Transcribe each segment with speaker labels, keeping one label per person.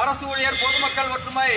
Speaker 1: அரசு ஊழியர் பொதுமக்கள் ஒற்றுமை.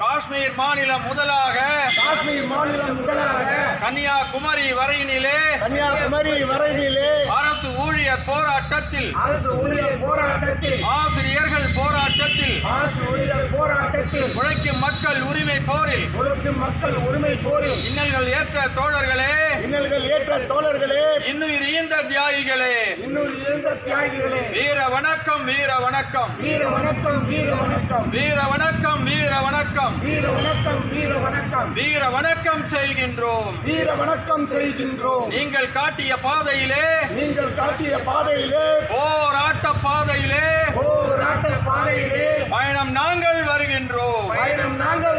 Speaker 1: காஷ்மீர் மாநிலம் முதலாக
Speaker 2: காஷ்மீர் மாநிலம் முதலாக
Speaker 1: கன்னியாகுமரி வரையினிலே
Speaker 2: கன்னியாகுமரி வரையிலே
Speaker 1: அரசு ஊழியர் போராட்டத்தில்
Speaker 2: அரசு ஊழியர் போராட்டத்தில்
Speaker 1: ஆசிரியர்கள் போராட்டத்தில்
Speaker 2: அரசு ஊழியர் போராட்டத்தில்
Speaker 1: உழைக்கும் மக்கள் உரிமை போரில்.
Speaker 2: உழைக்கும் மக்கள் உரிமை போரில்.
Speaker 1: இன்னல்கள் ஏற்ற தோழர்களே.
Speaker 2: இன்னல்கள் ஏற்ற தோழர்களே.
Speaker 1: இன்னுயிர் ஈந்த தியாகிகளே.
Speaker 2: இன்னொரு இருந்த தியாகிகளே.
Speaker 1: வீர வணக்கம் வீர வணக்கம்.
Speaker 2: வீர வணக்கம் வீர வணக்கம்.
Speaker 1: வீர வணக்கம் வீர வணக்கம்.
Speaker 2: வீர வணக்கம் வீர வணக்கம்.
Speaker 1: வீர வணக்கம் செய்கின்றோம்.
Speaker 2: வீர வணக்கம் செய்கின்றோம்.
Speaker 1: நீங்கள் காட்டிய பாதையிலே
Speaker 2: நீங்கள் காட்டிய பாதையிலே
Speaker 1: போராட்ட பாதையிலே
Speaker 2: போராட்ட பாதையிலே
Speaker 1: பயணம் நாங்கள் வருகின்றோம்
Speaker 2: பயணம் நாங்கள்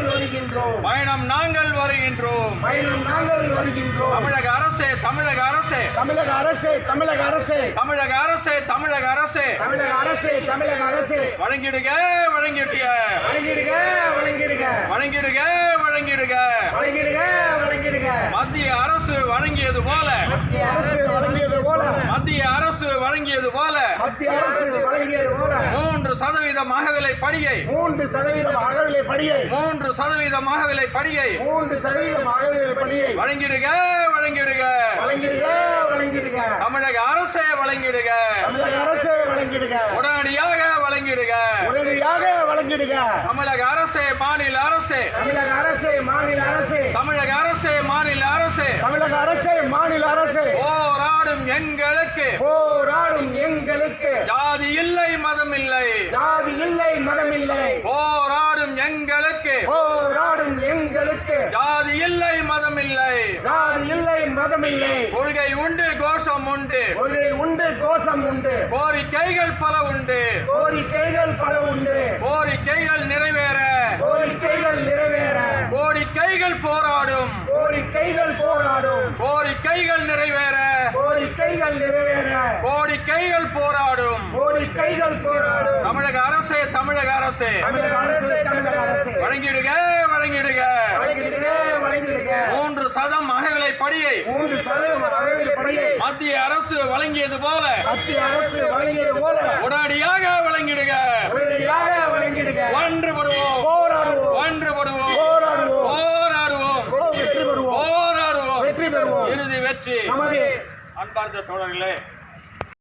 Speaker 2: வருகின்றோம்.
Speaker 1: பயணம் நாங்கள் வருகின்றோம்.
Speaker 2: பயணம் நாங்கள் வருகின்றோம்.
Speaker 1: தமிழக அரசே தமிழக அரசே.
Speaker 2: தமிழக அரசே தமிழக அரசே.
Speaker 1: தமிழக அரசே தமிழக அரசே.
Speaker 2: தமிழக அரசே தமிழக அரசே.
Speaker 1: வழங்கிடுக வழங்கிடுக.
Speaker 2: வழங்கிடுக வழங்கிடுக.
Speaker 1: வழங்கிடுக வழங்கிடுக.
Speaker 2: வழங்கிடுக வழங்கிடுக.
Speaker 1: மத்திய அரசு வழங்கியது போல.
Speaker 2: மத்திய அரசு வழங்கியது போல.
Speaker 1: மத்திய அரசு வழங்கியது போல.
Speaker 2: மத்திய அரசு வழங்கியது போல.
Speaker 1: மூன்று சதவீதம் அகவிலை படிகை
Speaker 2: மூன்று சதவீதம் அகவிலை படியை.
Speaker 1: மூன்று சதவீதம் அகவிலை படிகை
Speaker 2: மூன்று சதவீதம் அகவிலை படியை.
Speaker 1: வழங்கிடுக வழங்கிடுக.
Speaker 2: வழங்கிடுக வழங்கிடுக.
Speaker 1: தமிழக அரசே வழங்கிடுக.
Speaker 2: தமிழக அரசே வழங்கிடுக.
Speaker 1: உடனடியாக வழங்கிடுக.
Speaker 2: உடனடியாக வழங்கிடுக.
Speaker 1: தமிழக அரசே மாநில அரசே.
Speaker 2: தமிழக அரசே மாநில அரசே.
Speaker 1: தமிழக அரசே மாநில அரசே.
Speaker 2: தமிழக அரசே மாநில அரசே.
Speaker 1: போராடும் எங்களுக்கு.
Speaker 2: போராடும் எங்களுக்கு.
Speaker 1: ஜாதி இல்லை மதம் இல்லை.
Speaker 2: ஜாதி இல்லை மதம் இல்லை.
Speaker 1: போராடும் எங்களுக்கு.
Speaker 2: போராடும் எங்களுக்கு.
Speaker 1: ஜாதி இல்லை மதம் இல்லை.
Speaker 2: ஜாதி இல்லை மதம் இல்லை.
Speaker 1: கொள்கை உண்டு கோஷம் உண்டு.
Speaker 2: கொள்கை உண்டு கோஷம் உண்டு.
Speaker 1: கோரிக்கைகள் பல உண்டு.
Speaker 2: கோரிக்கைகள் பல உண்டு.
Speaker 1: கோரிக்கைகள் நிறைவேற.
Speaker 2: கோரிக்கைகள் நிறைவேற.
Speaker 1: கோரிக்கைகள் போராடும்.
Speaker 2: கோரிக்கைகள் போராடும்.
Speaker 1: கோரிக்கைகள் நிறைவேற.
Speaker 2: கோரிக்கைகள் நிறைவேற.
Speaker 1: கோரிக்கைகள் போராடும்.
Speaker 2: கோரிக்கைகள் போராடும்.
Speaker 1: தமிழக அரசே தமிழக அரசே.
Speaker 2: தமிழக அரசே தமிழக அரசே.
Speaker 1: வழங்கிடுக வழங்கிடுக.
Speaker 2: வழங்கிடுக வழங்கிடுக.
Speaker 1: மூன்று சதம் அகவிலை படியை
Speaker 2: மூன்று சதவீதம் அகவிலை படியை
Speaker 1: மத்திய அரசு வழங்கியது போல.
Speaker 2: மத்திய அரசு வழங்கியது போல
Speaker 1: உடனடியாக வழங்கிடுக
Speaker 2: உடனடியாக வழங்கிடுக
Speaker 1: ஒன்றுபடுவோம்
Speaker 2: போராடுவோம்
Speaker 1: ஒன்றுபடுவோம்
Speaker 2: போராடுவோம்
Speaker 1: போராடுவோம்
Speaker 2: ஓ, வெற்றி பெறுவோம்
Speaker 1: போராடுவோம்
Speaker 2: வெற்றி பெறுவோம்
Speaker 1: இறுதி வெற்றி.
Speaker 2: நமது
Speaker 1: அன்பார்ந்த தோழர்களே